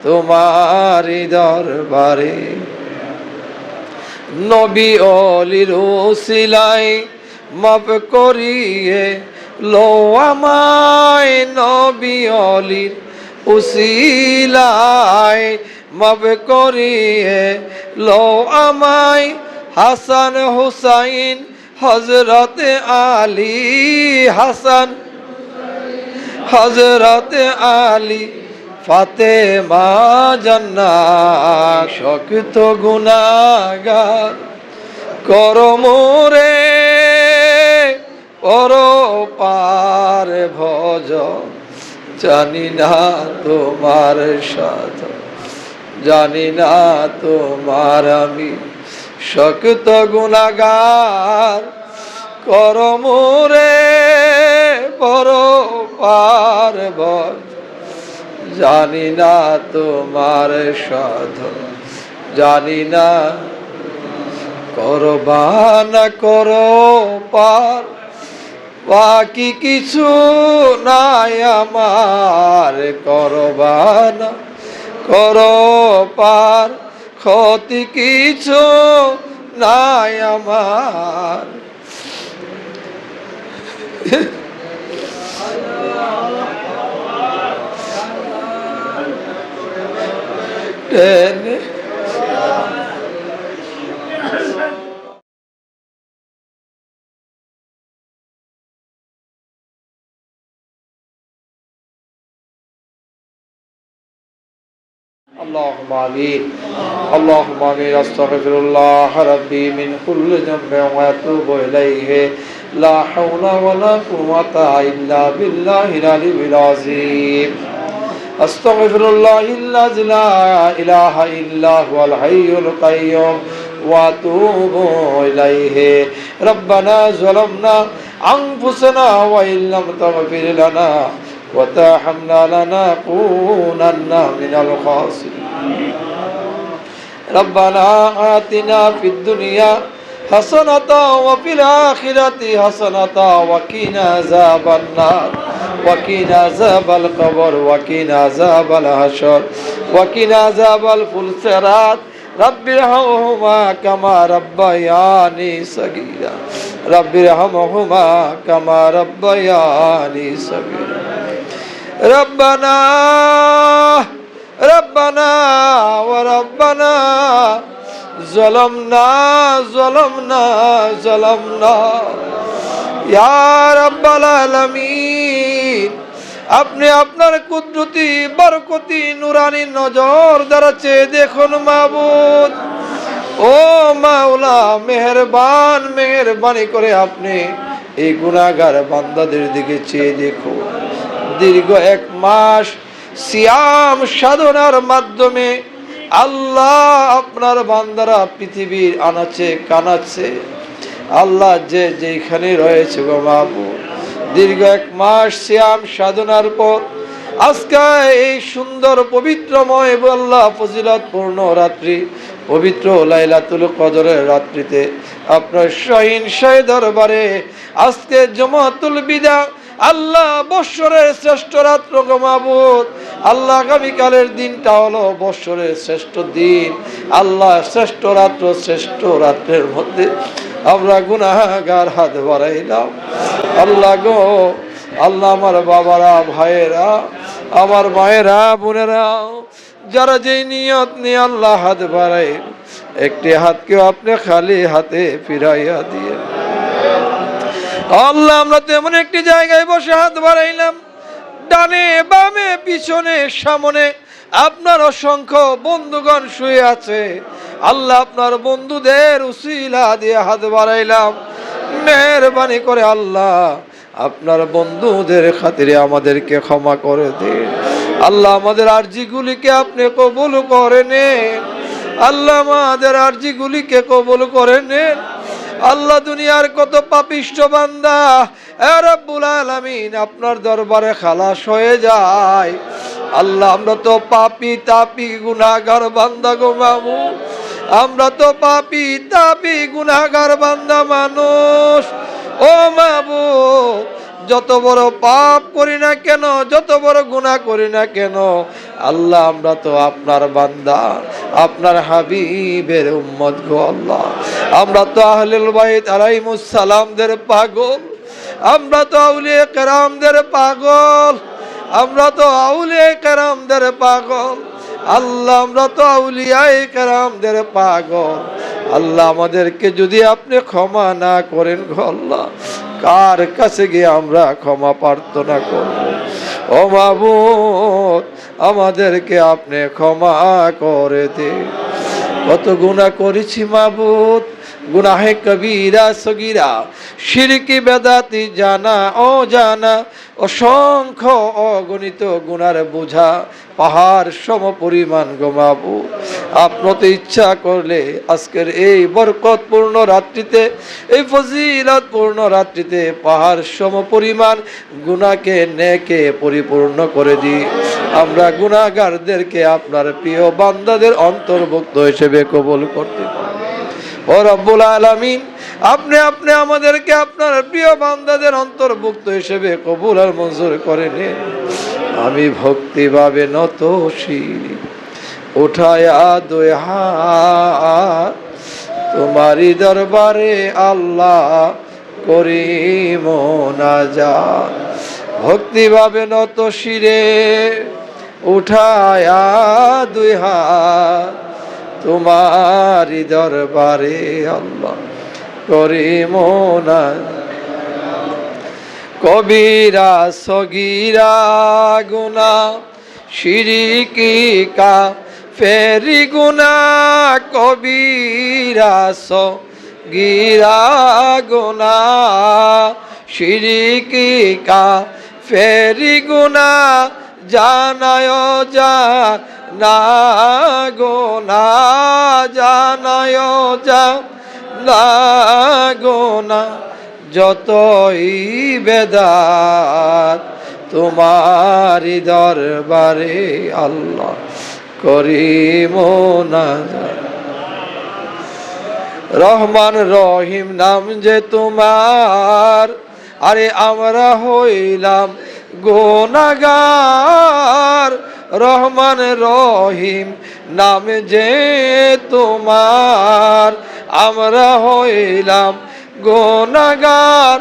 তোমারি দরবারে নবী অলির সিলাই মাপ করিয়ে লো আমায় নবী অলির উসিলায় মাপ করিয়ে লো আমায় হাসান হুসাইন হজরত আলী হাসান হজরত আলী ফাতেমা জান্না শক্ত গুনাগার করমরে পর পার ভজ জানি না তোমার সাধ জানি না তোমার আমি। শক্ত গুনাগার করমরে পর পার ভজ জানি না তোমার সাধন, জানি না করবান করো পার, বাকি কিছু নাই আমার করবান করো পার, ক্ষতি কিছু নাই আমার। টেনে اللهم آمين اللهم آمين أستغفر الله ربي من كل ذنب وأتوب إليه لا حول ولا قوة إلا بالله العلي العظيم أستغفر الله الذي لا إله إلا هو الحي القيوم وأتوب إليه ربنا ظلمنا أنفسنا وإن لم تغفر لنا وترحمنا لنكونن من الخاسرين ربنا آتنا في الدنيا حسنة وفي الآخرة حسنة وقنا عذاب النار. وقنا عذاب القبر وقنا عذاب الحشر وقنا عذاب الفلسرات رب ارحمهما كما ربياني صغيرا. رب ارحمهما كما ربياني صغيرا. ربنا ربنا وربنا ظلمنا ظلمنا ظلمنا يا رب العالمين আপনি আপনার কুদরতি বরকতি নুরানি নজর দ্বারা চেয়ে দেখুন মাবুদ ও মাওলা মেহেরবান মেহেরবানি করে আপনি এই গুণাগার বান্দাদের দিকে চেয়ে দেখুন দীর্ঘ এক মাস সিয়াম সাধনার মাধ্যমে আল্লাহ আপনার বান্দারা পৃথিবীর আনাচে কানাচ্ছে আল্লাহ যে যেখানে রয়েছে গো মাবু দীর্ঘ এক মাস শ্যাম সাধনার পর আজকে এই সুন্দর পবিত্রময় আল্লাহ ফজিলতপূর্ণ রাত্রি, পবিত্র লাইলাতুল কদরের রাত্রিতে আপনার শাহিন শাহী দরবারে আজকে জমাতুল বিদা, আল্লাহ বৎসরের শ্রেষ্ঠ রাত্র গো মাবুদ আল্লাহ আগামীকালের দিনটা হলো বৎসরের শ্রেষ্ঠ দিন। আল্লাহ শ্রেষ্ঠ রাত্র, শ্রেষ্ঠ রাত্রের মধ্যে আমরা গুনাগার হাত বাড়াইলাম। আল্লাহ গো, আল্লাহ আমার বাবারা, ভাইয়েরা, আমার মায়েরা, বোনেরা, যারা যেই নিয়ত নিয়ে আল্লাহ হাত বাড়াই একটি হাতকেও আপনি খালি হাতে ফিরাইয়া দিয়ে আল্লাহ আমরা তো এমন একটি জায়গায় বসে হাত বাড়াইলাম। ডানে বামে, পিছনে, সামনে, আপনার অসংখ্য বন্ধুগণ শুয়ে আছে। আল্লাহ আপনার বন্ধুদের উসিলা দিয়ে হাত বাড়াইলাম। মেহরবানি করে আল্লাহ আপনার বন্ধুদের খাতিরে আমাদেরকে ক্ষমা করে দিন। আল্লাহ আমাদের আর্জিগুলিকে আপনি কবুল করে নেন। আল্লাহ আমাদের আর্জিগুলিকে কবুল করে নেন। আল্লাহ দুনিয়ার কত পাপিষ্ট বান্দা আপনার দরবারে খালাস হয়ে যায়। আল্লাহ, আমরা তো পাপি তাপি গুনাগার বান্দা গো মামু। আমরা তো পাপি তাপি গুনাগার বান্দা মানুষ। ও মাবু যত বড় পাপ করি না কেন, যত বড় গুনাহ করি না কেন, আল্লাহ, আমরা তো আপনার বান্দা, আপনার হাবিবের উম্মত গো আল্লাহ। আমরা তো আহলুল বাইত আলাইহিমুস সালামদের পাগল। আমরা তো আউলিয়া কেরামদের পাগল। আমরা তো আউলিয়া কেরামদের পাগল। আল্লাহ, আমরা তো আউলিয়াই কেরামদের পাগল। আল্লাহ, আমাদেরকে যদি আপনি ক্ষমা না করেন আল্লাহ, কার কাছে গিয়ে আমরা ক্ষমা প্রার্থনা করব? ও মাবুদ আমাদেরকে আপনি ক্ষমা করে দে কত গুণা করেছি মাবুদ গুনাহে কবিরা সগিরা, শিরকি বেদাতি জানা ও জানা অসংখ্য অগণিত গুনার বোঝা, পাহাড় সম পরিমাণ গোমাবু আপনাতে ইচ্ছা করলে আজকের এই বরকতপূর্ণ রাত্রিতে, এই ফজিলতপূর্ণ রাত্রিতে পাহাড় সম পরিমাণ গুনাকে নেকে পরিপূর্ণ করে দিই আমরা গুনাগারদেরকে আপনার প্রিয় বান্দাদের অন্তর্ভুক্ত হিসেবে কবল করতে পারি। ও রব্বুল আলামিন, আপনি আপনি আমাদেরকে আপনার প্রিয় বান্দাদের অন্তর্ভুক্ত হিসেবে কবুল আর মঞ্জুর করে নিন। আমি ভক্তিভাবে নত শিরি উঠায়া দুই হাত, তোমারই দরবারে আল্লাহ করি মোনাজাত ভক্তিভাবে নত শিরে উঠায়া দুই তোমারই দরবারে আল্লাহ করি মোনা কবিরা, সগিরা, গুনা শিরিকি কা ফেরি গুনা, কবিরা, সগিরা, গুনা শিরিকি কা ফেরি গুনা, জানায় যা না গোনা জানায় না গোনা যতই বেদাত তোমারি দরবারে আল্লাহ করি মোনাজাত রহমান রহিম নাম যে তোমার, আরে আমরা হইলাম গোনাগার। রহমান রহিম, নাম যে তোমার আমরা হইলাম গোনাগার।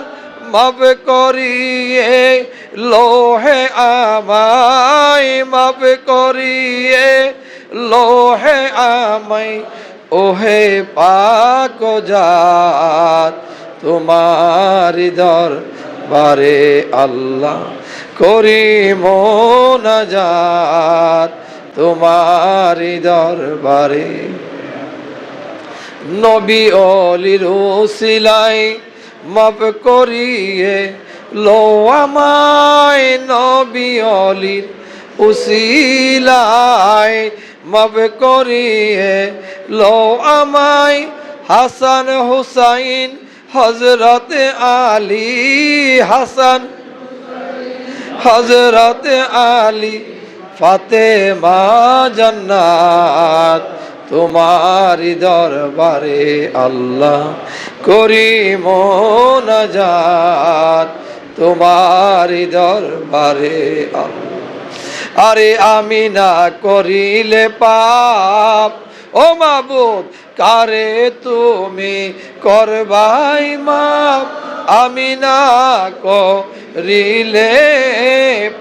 মাপ করিয়ে, লোহে আমায় মাপ করিয়ে, লোহে আমায়, ওহে পাক জাত, তোমার দর বারে আল্লাহ করি মোনাজাত তোমার দরবারে। নবী অলির সিলাই মাপ করিয়ে লো আমায়। নবী অলির উসিলাই মাপ করিয়ে লো আমায়। হাসান হুসাইন হজরত আলী হাসান হজরত আলী ফাতেমা জান্নাত, তোমারি দরবারে আল্লাহ করি মোনাজাত তোমারি দরবারে আরে আমি না করিলে পাপ, ও মাবুদ কারে তুমি করবাই মাপ, আমি না করিলে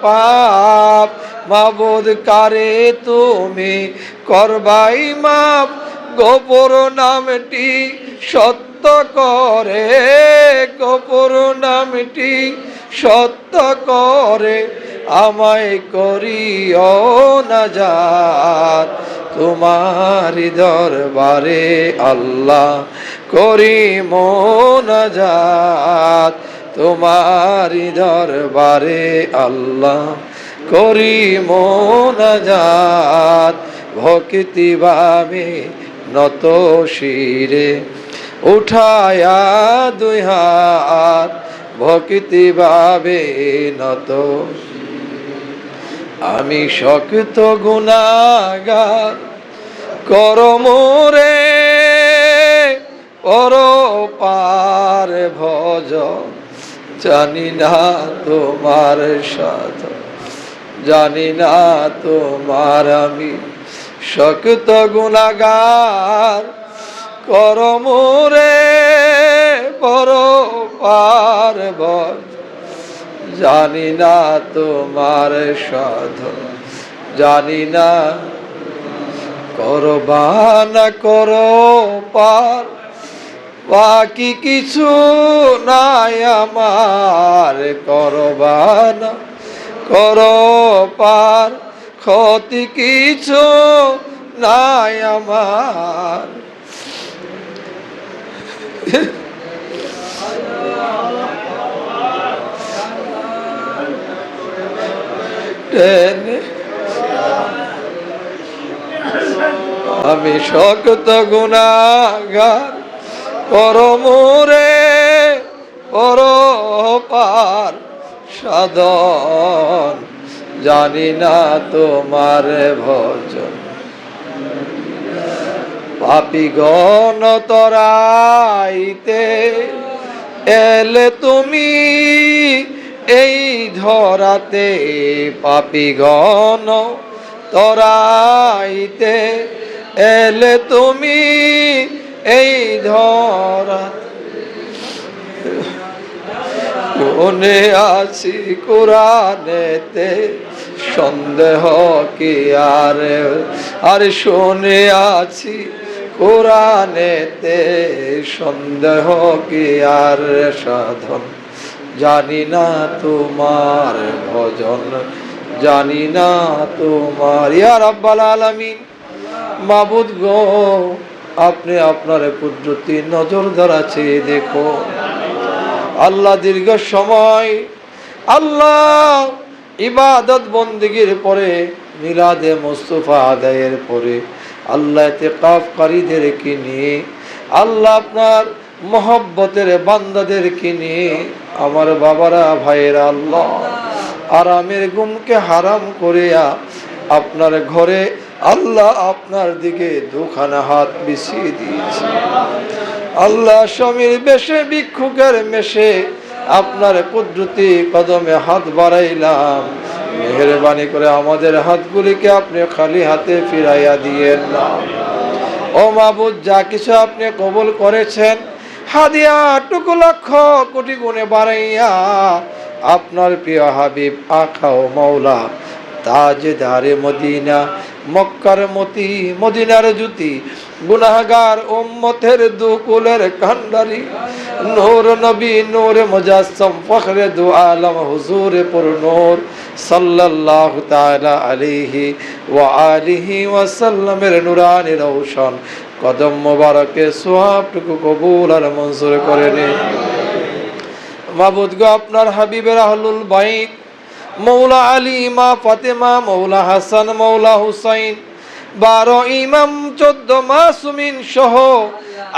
পাপ। মাবুদ কারে তুমি করবাই মাপ, গোপর নামটি সত্য করে গোপর নামটি সত্য করে, আমায় করিও না যাত তোমারি দরবারে আল্লাহ করি মোনাজাত তোমারি দরবারে আল্লাহ করি মোনাজাত ভক্তি ভাবে নত শিরে উঠায়া দুই হাত, ভক্তি ভাবে নত। আমি শক্ত গুণাগার করমরে পর পার ভজ। জানি না তোমার সাধ, জানি না তোমার আমি শক্ত গুণাগার করমরে বড় পার্বত জানি না তোমার সাধন জানি না করবান করো পার। বাকি কিছু নাই আমার, করবান করো পার। ক্ষতি কিছু নাই আমার। আমি শক্ত গুণাগার করমরে পর পার সাধন। জানি না তোমার ভজন। পাপি গণ তরাইতে, এলে তুমি এই ধরাতে পাপি গণ তরাইতে, এলে তুমি এই ধরা মনে আছি কোরআনেতে, সন্দেহ কি আর? আর শুনে আছি কোরআনেতে সন্দেহ কি আর সাধন? জানি না তোমার ভজন, জানি না তোমার। ইয়ার আব্বাল আলামিন, মাবুদ গো, আপনি আপনার কুদরতি নজর ধরাছে দেখো। আল্লাহ দীর্ঘ সময় আল্লাহ ইবাদত বন্দিগির পরে, মিলাদে মুস্তফা আদায়ের পরে আল্লাহ তেকাফকারীদেরকে নিয়ে, আল্লাহ আপনার মহব্বতের বান্দাদেরকে নিয়ে, আমার বাবারা, ভাইয়েরা, আল্লাহ আরামের গুমকে হারাম করিয়া আপনার ঘরে আল্লাহ আপনার দিকে দুখানা হাত বিছিয়ে দিয়েছে। আল্লাহ স্বামীর বেশে, ভিক্ষুকের মেশে আপনার কুদরতি কদমে হাত বাড়াইলাম। মেহরবানি করে আমাদের হাতগুলিকে আপনি খালি হাতে ফিরাইয়া দিয়েন। না ও মাবুদ, যা কিছু আপনি কবুল করেছেন, হাদিয়া টুকু লক্ষ কোটি গুণে বাড়াইয়া আপনার প্রিয় হাবিব, আখা ও মৌলা তাজদারে মদিনা, মক্কার মতি, মদিনার জুতি গুনাহগার উম্মতের দুকুলের কান্ডারি নূর নবী, নূর মুজাসসম ফখরে দু আলম, হুজুর পুর নূর। সাল্লাল্লাহু তাআলা আলাইহি ওয়া আলিহি ওয়া সাল্লামের নুরানি রওশন। কদম মোবারকে সোয়াবটুকু কবুল আর মঞ্জুর করে নিন মাবুদ গো, আপনার হাবিবের আহলুল বাইত, মৌলা আলী মা ফাতেমা, মৌলা হাসান, মৌলা হুসাইন বারো ইমাম, চোদ্দ মাসুমিন সহ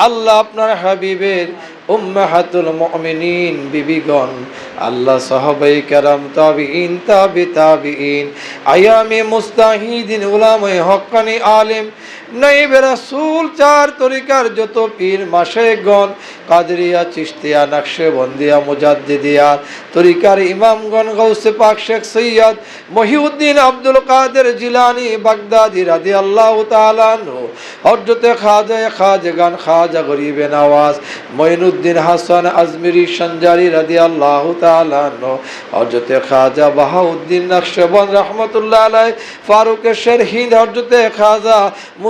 আল্লাহ আপনার হাবিবের উম্মাহাতুল মুমিনিন বিবিগণ, আল্লাহ সাহাবাই কেরাম তাবিইন তাবি তাবিইন আয়ামে মুস্তাহিদিন, উলামায়ে হক্কানি আলেম নাইবে চার তরিকার যত পীর মুজাদ্দিদিয়া। তরিকার ইমামগণ পাক শেখ সৈয়দ মহিউদ্দিন আব্দুল কাদের জিলানি, বাগদাদি রাদিয়াল্লাহু তাআলা আনহু। হযরতে খাজা খাজগান, খাজা গরিবে নওয়াজ। মঈনুদ্দিন হাসান আজমিরি সঞ্জারি খাজা বাহাউদ্দিন নকশবন্দ রাহমাতুল্লাহ আলাইহি। ফারুক শের হিন্দ হযরতে খাজা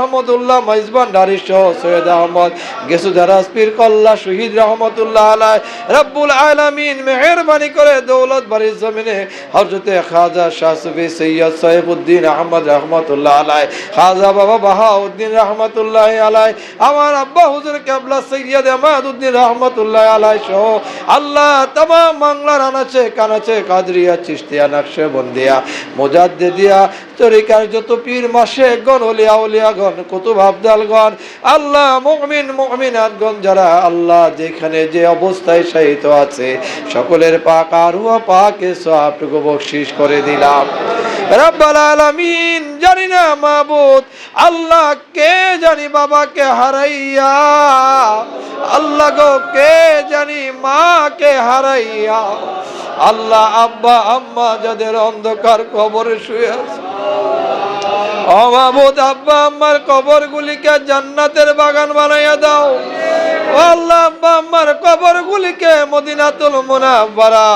মাহমুদুল্লাহ মাইজবান সহ সৈয়দ আহমদ। গেসুধারাজ পীর কল্লা, শহীদ রহমতুল্লাহ আলাই। রব্বুল আলামিন মেহেরবানি করে দৌলত বাড়ির জমিনে হযরতে খাজা শাহ সুফি সৈয়দ সাহেবউদ্দিন আহমদ রহমতুল্লাহ আলাই, খাজা বাবা বাহাউদ্দিন উদ্দিন রহমতুল্লাহ আলাই, আমার আব্বা হুজুর কেবলা সৈয়দ আহমদ উদ্দিন রহমতুল্লাহ আলাই সহ আল্লাহ তাম বাংলার আনাচে, কানাচে, কাদরিয়া চিস্তিয়া নকশে, বন্দিয়া মোজাদ্দে দিয়া তরিকার যত পীর, মাসে গণ অলিয়া, উলিয়া গণ কুতুব আবদাল গণ আল্লাহ মুমিন মুমিনাত গণ যারা আল্লাহ যেখানে যে অবস্থায় শায়িত আছে, সকলের পাক আর পাকে সবটুকু বকশিস করে দিলাম। রব্বাল আলামিন জানি না আল্লাহ কে জানি বাবাকে হারাইয়া, আল্লাহ গো কে জানি মাকে হারাইয়া, আল্লাহ আব্বা আম্মা যাদের অন্ধকার কবরে শুয়ে আছে। অমাবুদ আব্বা আম্মার কবর গুলিকে জান্নাতের বাগান বানাইয়া দাও। আল্লাহ, আব্বা আম্মার কবর গুলিকে মদিনাতুল মুনাফারা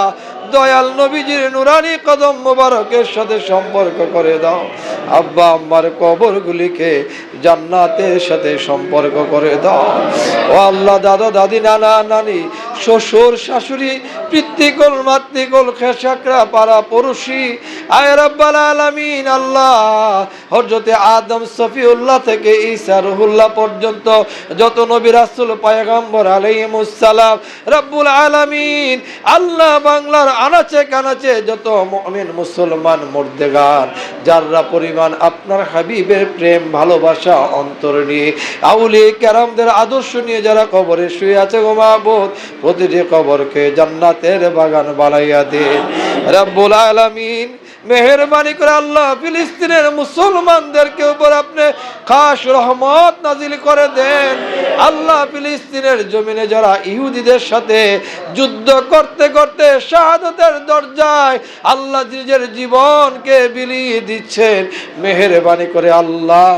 দয়াল নবীজির নুরানি কদম মোবারকের সাথে সম্পর্ক করে দাও। আব্বা আম্মার কবর গুলিকে জান্নাতের সাথে সম্পর্ক করে দাও। ও আল্লাহ, দাদা, দাদি, নানা, নানি শ্বশুর শাশুড়ি পিতৃকল মাতৃকল খেসাকরা পাড়া পড়োশি। আয় আলামিন, আল্লাহ, হযরতে আদম সফিউল্লাহ থেকে ঈসা রহুল্লাহ পর্যন্ত যত নবী রাসূল, পয়গম্বর আলাইহিমুস সালাম, রব্বুল আলামিন, আল্লাহ বাংলার আনাচে কানাচে যত মুমিন মুসলমান মুর্দেগার যাররা পরিমাণ আপনার হাবিবের প্রেম, ভালোবাসা, অন্তর নিয়ে আউলি ক্যারামদের আদর্শ নিয়ে যারা কবরে শুয়ে আছে গো মাহবুব প্রতিটি কবরকে জান্নাতের বাগান বানাইয়া দিন রব্বুল আলামিন মেহরবানি করে আল্লাহ ফিলিস্তিনের মুসলমানদেরকে উপর আপনি খাস রহমত নাজিল করে দেন। আল্লাহ ফিলিস্তিনের জমিনে যারা ইহুদিদের সাথে যুদ্ধ করতে করতে শাহাদতের দরজায় আল্লাহ নিজের জীবনকে বিলিয়ে দিচ্ছেন। মেহরবানি করে আল্লাহ,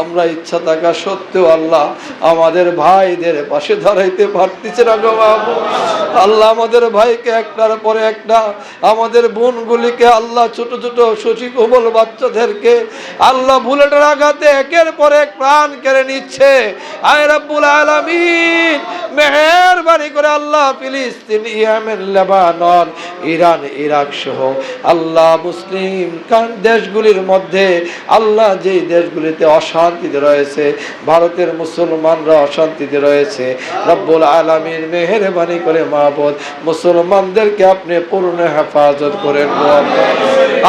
আমরা ইচ্ছা থাকা সত্ত্বেও আল্লাহ আমাদের ভাইদের পাশে ধরাইতে পারতেছে না গো বাবু। আল্লাহ আমাদের ভাইকে একটার পরে একটা, আমাদের বোনগুলিকে আল্লাহ ছোট ছোট ছোট শশী কোমল বাচ্চাদেরকে আল্লাহ বুলেটের আঘাতে একের পর এক প্রাণ কেড়ে নিচ্ছে। আয় রাব্বুল আলামিন, মেহেরবানি করে আল্লাহ ফিলিস্তিন, ইয়ামেন, লেবানন, ইরান, ইরাক সহ আল্লাহ মুসলিম দেশগুলির মধ্যে আল্লাহ যেই দেশগুলিতে অশান্তিতে রয়েছে, ভারতের মুসলমানরা অশান্তিতে রয়েছে। রব্বুল আলামিন মেহেরবানি করে মাহবুদ মুসলমানদেরকে আপনি পূর্ণ হেফাজত করেন। গো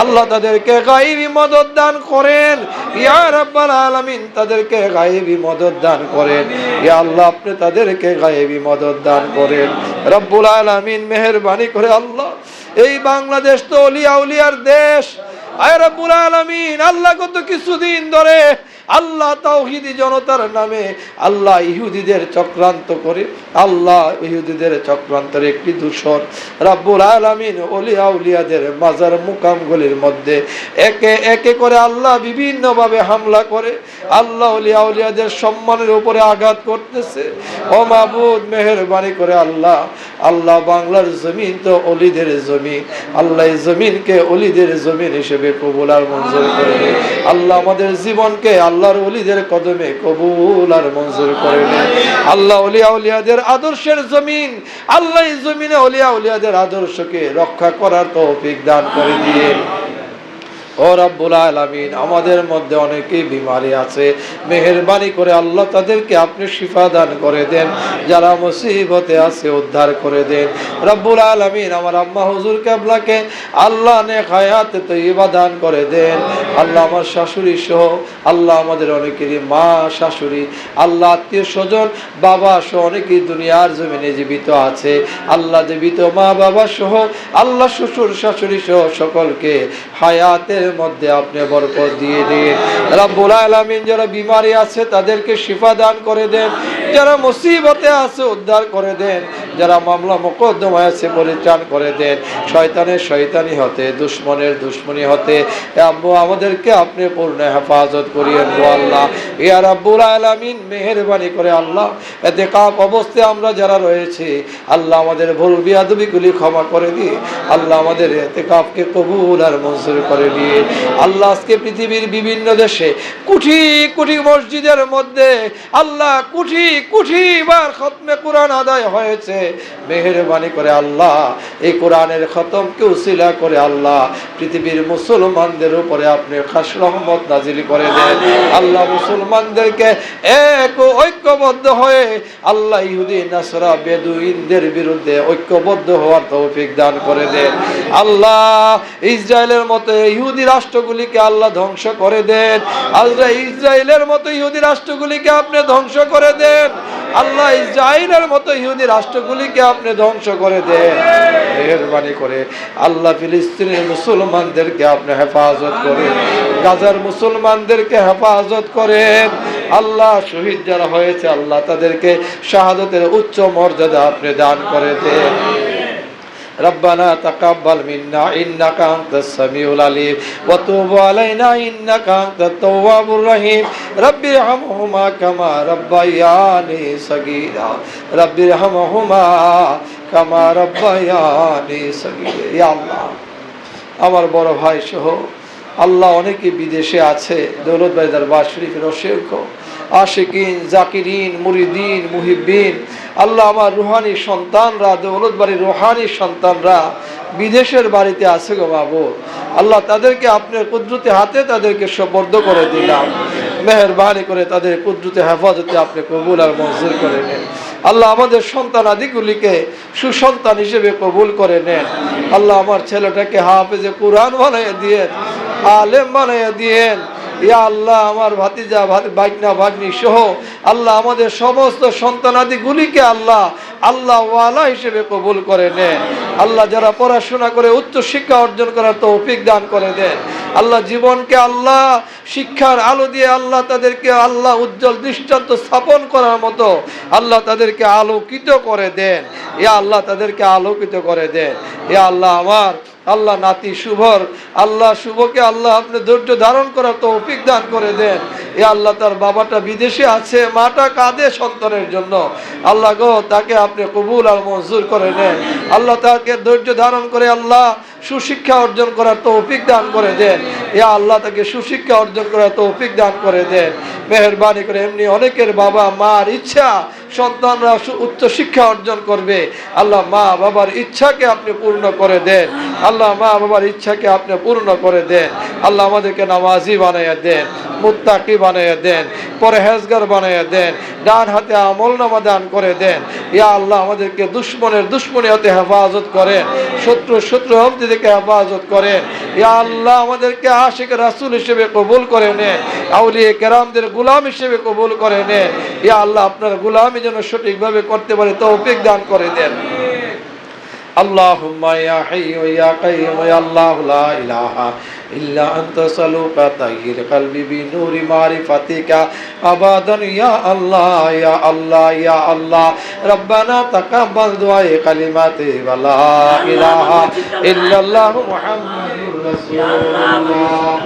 আল্লাহ। তাদেরকে গাইবি মদত দান করেন। ইয়া রাব্বাল আলামিন তাদেরকে গাইবি মদত দান করেন। ইয়া আল্লাহ, আপনি তাদেরকে গাইবি মদত দান করেন। রব্বুল আলামিন মেহেরবানি করে আল্লাহ, এই বাংলাদেশ তো অলিয়া উলিয়ার দেশ। আয় রব্বুল আলামিন, আল্লাহ কত কিছুদিন ধরে আল্লাহ তাওহিদি জনতার নামে আল্লাহ ইহুদিদের চক্রান্ত করে, আল্লাহ ইহুদিদের চক্রান্তের একটি দূষণ। রাব্বুল আলামিন অলিয়া উলিয়াদের মাজার মুকামগুলির মধ্যে একে একে করে আল্লাহ বিভিন্নভাবে হামলা করে, আল্লাহ অলিয়া উলিয়াদের সম্মানের উপরে আঘাত করতেছে। ও মাবুদ মেহরবানি করে আল্লাহ আল্লাহ বাংলার জমিন তো অলিদের জমিন, আল্লাহ জমিনকে অলিদের জমিন হিসেবে কবুল আর মঞ্জুর করে আল্লাহ আমাদের জীবনকে আল্লাহর অলিদের কদমে কবুল আর মঞ্জুর করে। আল্লাহ অলিয়া উলিয়াদের আদর্শের জমিন, আল্লাহ জমিনে অলিয়া উলিয়াদের আদর্শকে রক্ষা করার তৌফিক দান করে দিয়ে। ও রব্বুল আলামিন, আমাদের মধ্যে অনেকেই বিমারি আছে। মেহেরবানি করে আল্লাহ তাদেরকে আপনি শিফা দান করে দেন। যারা মুসিবতে আছে উদ্ধার করে দেন। রব্বুল আলামিন, আমার আম্মা হুজুর কেবলাকে আল্লাহ নে খায়াত তৈবা দান করে দেন। আল্লাহ আমার শাশুড়ি সহ আল্লাহ আমাদের অনেকেরই মা, শাশুড়ি, আল্লাহ আত্মীয় স্বজন, বাবা সহ অনেকেই দুনিয়ার জমিনে জীবিত আছে। আল্লাহ জীবিত মা, বাবা সহ, আল্লাহ শ্বশুর, শাশুড়ি সহ সকলকে হায়াতের মধ্যে আপনি বরকত দিয়ে দিন। রাব্বুল আলামিন যারা বিমারি আছে তাদেরকে শিফা দান করে দেন। যারা মুসিবতে আছে উদ্ধার করে দেন। যারা মামলা মোকদ্দমায় আছে পরিত্রাণ করে দেন। শয়তানের শয়তানি হতে, দুশ্মনের দুশ্মনী হতে। এ আব্বু আমাদেরকে আপনি পূর্ণ হেফাজত করিয়েন গো আল্লাহ। ইয়া রাব্বুল আলামিন, মেহেরবানি করে আল্লাহ, এতে কাপ অবস্থায় আমরা যারা রয়েছে, আল্লাহ আমাদের ভুল বিয়াদবিগুলি ক্ষমা করে দিয়ে আল্লাহ আমাদের এতে কাপকে কবুল আর মঞ্জুর করে দিয়ে আল্লাহ আজকে পৃথিবীর বিভিন্ন দেশে কুঠি কুঠি মসজিদের মধ্যে আল্লাহ কুঠি কোটি বার খতমে কোরআন আদায় হয়েছে। মেহেরবানি করে আল্লাহ, এই কোরআনের খতমকে উসিলা করে আল্লাহ, পৃথিবীর মুসলমানদের উপরে আপনি আপনি খাস রহমত নাজিল করে দেন আল্লাহ মুসলমানদেরকে এক ঐক্যবদ্ধ হয়ে আল্লাহ ইহুদি নাসরা বেদুইনদের বিরুদ্ধে ঐক্যবদ্ধ হওয়ার তৌফিক দান করে দেন আল্লাহ ইসরায়েলের মতো ইহুদি রাষ্ট্রগুলিকে আল্লাহ ধ্বংস করে দেন। আল্লাহ ইসরায়েলের মতো ইহুদি রাষ্ট্রগুলিকে আপনি ধ্বংস করে দেন। আল্লাহ ইসরায়েলের মতো ইহুদি রাষ্ট্রগুলিকে আপনি ধ্বংস করে দেন। মেহরবানি করে আল্লাহ ফিলিস্তিনের মুসলমানদেরকে আপনি হেফাজত করেন গাজার মুসলমানদেরকে হেফাজত করেন আল্লাহ শহীদ যারা হয়েছে আল্লাহ তাদেরকে শাহাদতের উচ্চ মর্যাদা আপনি দান করে দেন ربنا تقبل منا إنك أنت السميع العليم وتوب علينا إنك أنت التواب الرحيم رب ارحمهما كما ربياني صغيرا رب ارحمهما কামার আল্লাহ। আমার বড় ভাই সহ আল্লাহ অনেকে বিদেশে আছে, দৌলত বাইদার দরবার শরীফের অসংখ্য। আশেকিন, জাকিরিন, মুরিদিন মুহিবিন আল্লাহ আমার রুহানি সন্তানরা, দৌলত বাড়ির রুহানি সন্তানরা বিদেশের বাড়িতে আছে গো বাবু। আল্লাহ তাদেরকে আপনার কুদরতি হাতে তাদেরকে সবর্দ করে দিলাম। মেহরবানি করে তাদের কুদরতি হেফাজতে আপনি কবুল আর মঞ্জুর করে নেন। আল্লাহ আমাদের সন্তান আদিগুলিকে সুসন্তান হিসেবে কবুল করে নেন। আল্লাহ আমার ছেলেটাকে হাফেজে কোরআন বানাইয়া দিয়েন, আলেম বানাইয়া দিয়েন। ইয়া আল্লাহ, আমার ভাতিজা, ভাতি বাইকনা ভাগ্নি সহ আল্লাহ আমাদের সমস্ত সন্তানাদিগুলিকে আল্লাহ আল্লাহ ওয়ালা হিসেবে কবুল করে নেন। আল্লাহ যারা পড়াশোনা করে উচ্চ শিক্ষা অর্জন করার তৌফিক দান করে দেন। আল্লাহ জীবনকে আল্লাহ, শিক্ষার আলো দিয়ে আল্লাহ তাদেরকে আল্লাহ উজ্জ্বল দৃষ্টান্ত স্থাপন করার মতো আল্লাহ তাদেরকে আলোকিত করে দেন। ইয়া আল্লাহ তাদেরকে আলোকিত করে দেন। ইয়া আল্লাহ আমার আল্লাহ নাতি শুভর। আল্লাহ শুভকে আল্লাহ আপনি ধৈর্য ধারণ করার তৌফিক দান করে দেন। এ আল্লাহ তার বাবাটা বিদেশে আছে, মাটা কাঁদে সন্তানের জন্য। আল্লাহ গো, তাকে আপনি কবুল আর মঞ্জুর করে নেন। আল্লাহ তাকে ধৈর্য ধারণ করে আল্লাহ সুশিক্ষা অর্জন করার তৌফিক দান করে দেন। এ আল্লাহ তাকে সুশিক্ষা অর্জন করার তৌফিক দান করে দেন। মেহরবানি করে এমনি অনেকের বাবা মার ইচ্ছা সন্তানরা উচ্চ শিক্ষা অর্জন করবে। আল্লাহ মা বাবার ইচ্ছাকে আপনি পূর্ণ করে দেন। আল্লাহ মা বাবার ইচ্ছাকে আপনি পূর্ণ করে দেন। আল্লাহ আমাদেরকে নামাজি বানাইয়া দেন, মুত্তাকি বানাইয়া দেন, পরহেজগার বানাইয়া দেন। ডান হাতে আমল নামা দান করে দেন। ইয়া আল্লাহ, আমাদেরকে দুশ্মনের দুশ্মনী হতে হেফাজত করেন। শত্রু শত্রু হমতি থেকে হেফাজত করেন। ইয়া আল্লাহ, আমাদেরকে আশিক রাসুল হিসেবে কবুল করে নেন। আউলিয়ে কেরামদের গুলাম হিসেবে কবুল করে নেন। ইয়া আল্লাহ, আপনার গুলামি যেন সঠিকভাবে করতে পারে, তৌফিক দান করে দেন। اللهم يا حي يا قيوم يا الله لا إله إلا أنت سلوك طهير قلبي بنور معرفتك. أبدا يا الله يا الله يا الله. ربنا تقبل دعاء كلماتي ولا إله إلا الله محمد رسول الله.